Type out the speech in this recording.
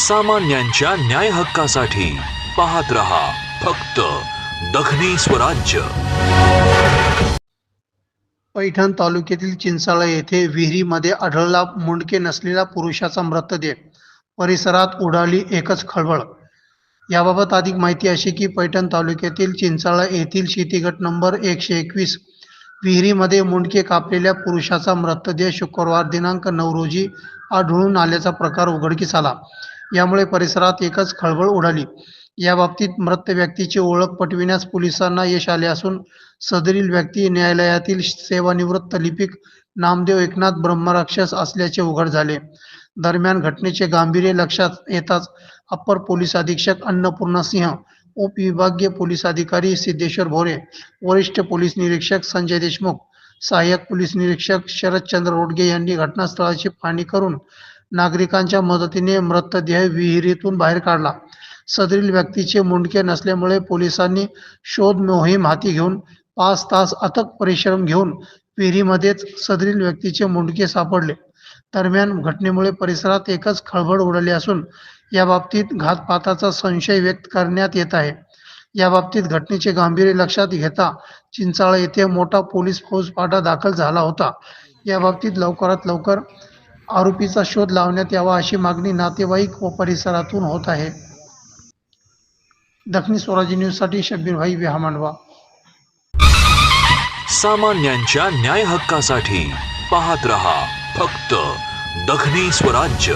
सामान्यांच्या न्याय हक्कासाठी पाहत रहा फक्त दखनी स्वराज्य पैठण तालुक्यातील चिंचाळा येथे विहिरीमध्ये आढळला मुंडके नसलेला पुरुषाचा मृतदेह. परिसरात उडाली एकच खळबळ. याबाबत अधिक माहिती अशी की पैठण तालुक्यातील चिंचाळा येथील शेतीगट नंबर एकशे एकवीस विहिरीमध्ये मुंडके कापलेल्या पुरुषाचा मृतदेह शुक्रवार दिनांक नऊ रोजी आढळून आल्याचा प्रकार उघडकीस आला. यामुळे परिसरात एकच खळबळ उडाली. याबाबतीत मृत व्यक्तीची ओळख पटविण्यास पोलिसांना यश आले असून सदरील व्यक्ती न्यायालयातील सेवानिवृत्त लिपिक नामदेव एकनाथ ब्रह्मराक्षस असल्याचे उघड झाले. दरम्यान घटनेचे गांभीर्य लक्षात येताच अप्पर पोलीस अधीक्षक अन्नपूर्णा सिंह उपविभागीय पोलीस अधिकारी सिद्धेश्वर भोरे वरिष्ठ पोलीस निरीक्षक संजय देशमुख सहाय्यक पोलीस निरीक्षक शरदचंद्र रोडगे यांनी घटनास्थळाची पाहणी करून नागरिकांच्या मदतीने मृतदेह विहिरीतून बाहेर काढला. सदरील व्यक्तीचे मुंडके नसल्यामुळे पोलिसांनी शोध मोहीम हाती घेऊन पाच तास अथक परिश्रम घेऊन विहिरीमध्येच सदरील व्यक्तीचे मुंडके सापडले. दरम्यान घटनेमुळे परिसरात एकच खळबळ उडाली असून या बाबतीत घातपाताचा संशय व्यक्त करण्यात येत आहे. या बाबतीत घटनेचे गांभीर्य लक्षात घेता चिंचाळा येथे मोठा पोलीस फौजफाटा दाखल झाला होता. या बाबतीत लवकरात लवकर आरोपीचा शोध लावण्यात यावा अशी मागणी नातेवाईक व परिसरातून होत आहे. दखनी स्वराज्य न्यूजसाठी शब्बीरभाई विहामांडवा. सामान्यांच्या न्याय हक्कासाठी पाहत रहा फक्त दखनी स्वराज्य.